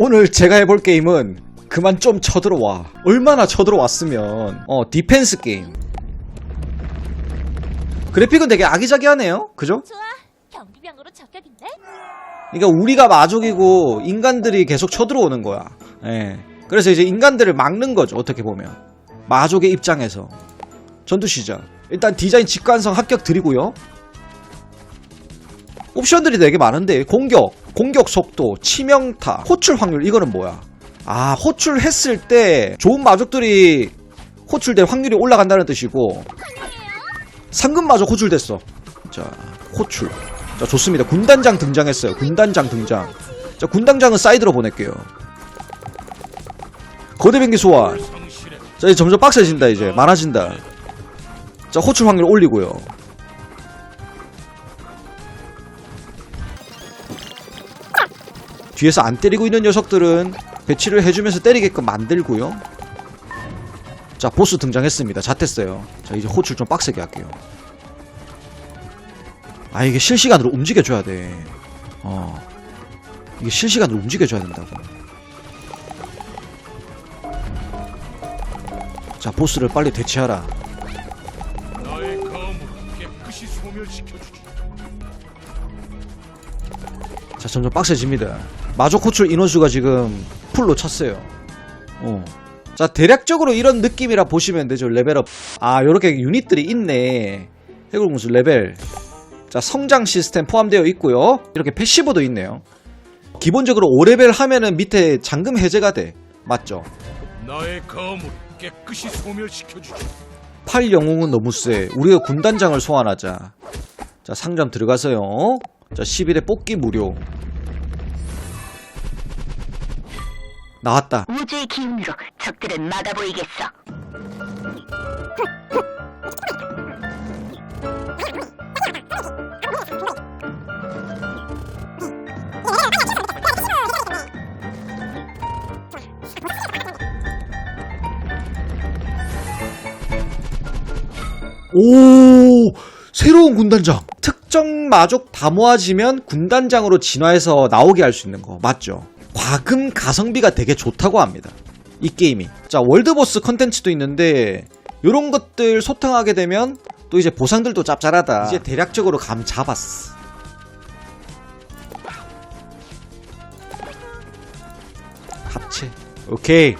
오늘 제가 해볼 게임은 그만 좀 쳐들어와. 얼마나 쳐들어왔으면 어 디펜스 게임. 그래픽은 되게 아기자기하네요. 그죠? 좋아. 경비병으로 적격인데? 그러니까 우리가 마족이고 인간들이 계속 쳐들어오는 거야. 예. 그래서 이제 인간들을 막는 거죠. 어떻게 보면 마족의 입장에서 전투 시작. 일단 디자인 직관성 합격 드리고요. 옵션들이 되게 많은데 공격, 공격 속도, 치명타, 호출 확률 이거는 뭐야? 아 호출했을 때 좋은 마족들이 호출될 확률이 올라간다는 뜻이고 상금 마족 호출됐어. 자 호출. 자 좋습니다. 군단장 등장했어요. 군단장 등장. 자 군단장은 사이드로 보낼게요. 거대 변기 소환. 자 이제 점점 빡세진다 이제 많아진다. 자 호출 확률 올리고요. 뒤에서 안 때리고 있는 녀석들은 배치를 해주면서 때리게끔 만들고요. 자 보스 등장했습니다. 잣했어요. 자 이제 호출 좀 빡세게 할게요. 아 이게 실시간으로 움직여줘야 돼. 어 이게 실시간으로 움직여줘야 된다고. 자 보스를 빨리 대체하라. 나의 깨끗이 소멸시켜주지. 자 점점 빡세집니다. 마족 호출 인원수가 지금 풀로 찼어요. 어. 자 대략적으로 이런 느낌이라 보시면 되죠. 레벨업. 아 요렇게 유닛들이 있네. 해골무술 레벨. 자 성장 시스템 포함되어 있고요. 이렇게 패시브도 있네요. 기본적으로 5레벨 하면은 밑에 잠금 해제가 돼. 맞죠? 나의 검을 깨끗이 소멸시켜주지. 팔 영웅은 너무 세. 우리가 군단장을 소환하자. 자, 상점 들어가서요. 자, 10일에 뽑기 무료. 나왔다. 우주의 기운으로 적들은 막아 보이겠어. 오! 새로운 군단장. 특정 마족 다 모아지면 군단장으로 진화해서 나오게 할 수 있는 거. 맞죠? 과금 가성비가 되게 좋다고 합니다. 이 게임이. 자, 월드보스 컨텐츠도 있는데, 요런 것들 소탕하게 되면 또 이제 보상들도 짭짤하다. 이제 대략적으로 감 잡았어. 합체. 오케이.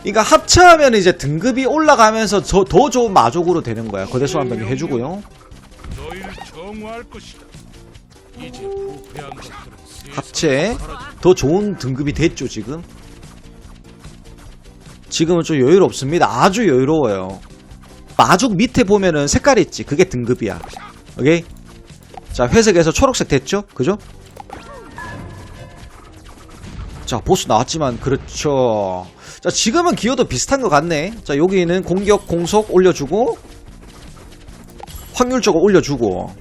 그러니까 합체하면 이제 등급이 올라가면서 저- 더 좋은 마족으로 되는 거야. 거대 소환병이 해주고요. 부패한 것들은 세상에서 합체. 더 좋은 등급이 됐죠, 지금. 지금은 좀 여유롭습니다. 아주 여유로워요. 마족 밑에 보면은 색깔 있지. 그게 등급이야. 오케이? 자, 회색에서 초록색 됐죠? 그죠? 자, 보스 나왔지만, 그렇죠. 자, 지금은 기어도 비슷한 것 같네. 자, 여기는 공격, 공속 올려주고, 확률적으로 올려주고,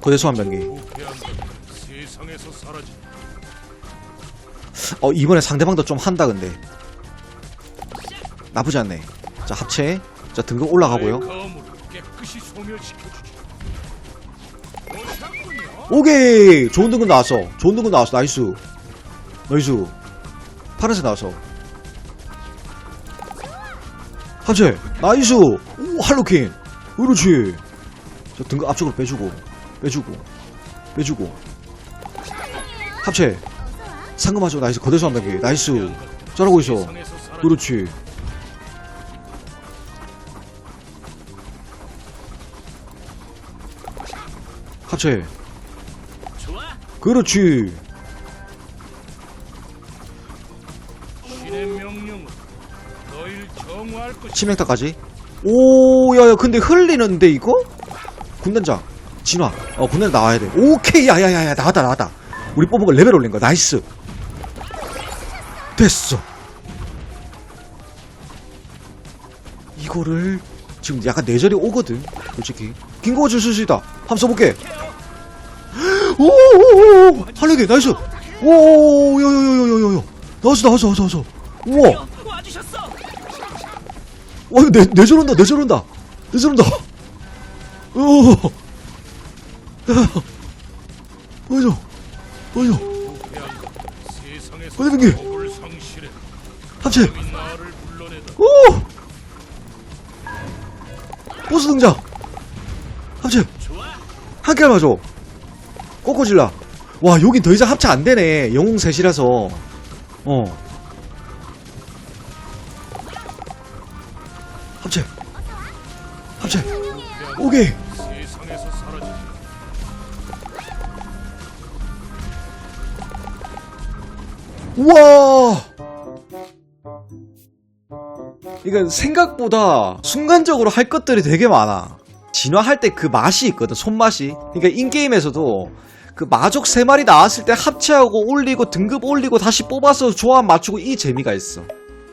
거대 소환병기. 어 이번에 상대방도 좀 한다 근데. 나쁘지 않네. 자 합체. 자 등급 올라가고요. 오케이! 좋은 등급 나왔어. 좋은 등급 나왔어. 나이스. 나이스 파란색 나왔어 합체 나이스! 오 할로퀸! 그렇지. 자 등급 앞쪽으로 빼주고 빼주고 빼주고. 합체. 상금하죠. 나이스. 거대수 한명기. 나이스. 잘하고 있어. 그렇지. 합체. 그렇지. 치명타까지. 오, 야야, 근데 흘리는데 이거? 군단장. 진화. 어, 군단 나와야 돼. 오케이, 야야야야, 나왔다, 나왔다. 우리 거 레벨 올린 거, 나이스. 됐어. 이거를 지금 약간 뇌절이 오거든, 솔직히. 긴거 줄수 있다. 한번 써볼게. 오오오오, 할래게, 나이스. 오, 야야야야야야. 나왔어, 나왔어, 나왔어, 나왔어. 우와. 와, 이거 내, 내 저런다, 내 저런다. 내 저런다. 오, 야, 것 세상에서 어디 빙기? 합체. 오! 보스 등장! 합체! 한 개만 맞아! 꼬꼬질라! 와, 여긴 더 이상 합체 안 되네. 영웅 셋이라서. 어. 세상에서 사라지지 우와! 이건 생각보다 순간적으로 할 것들이 되게 많아. 진화할 때 그 맛이 있거든, 손맛이. 그러니까 인게임에서도 그 마족 세 마리 나왔을 때 합체하고 올리고 등급 올리고 다시 뽑아서 조합 맞추고 이 재미가 있어.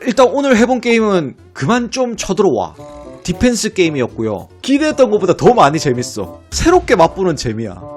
일단 오늘 해본 게임은 그만 좀 쳐들어와. 디펜스 게임이었고요. 기대했던 것보다 더 많이 재밌어. 새롭게 맛보는 재미야.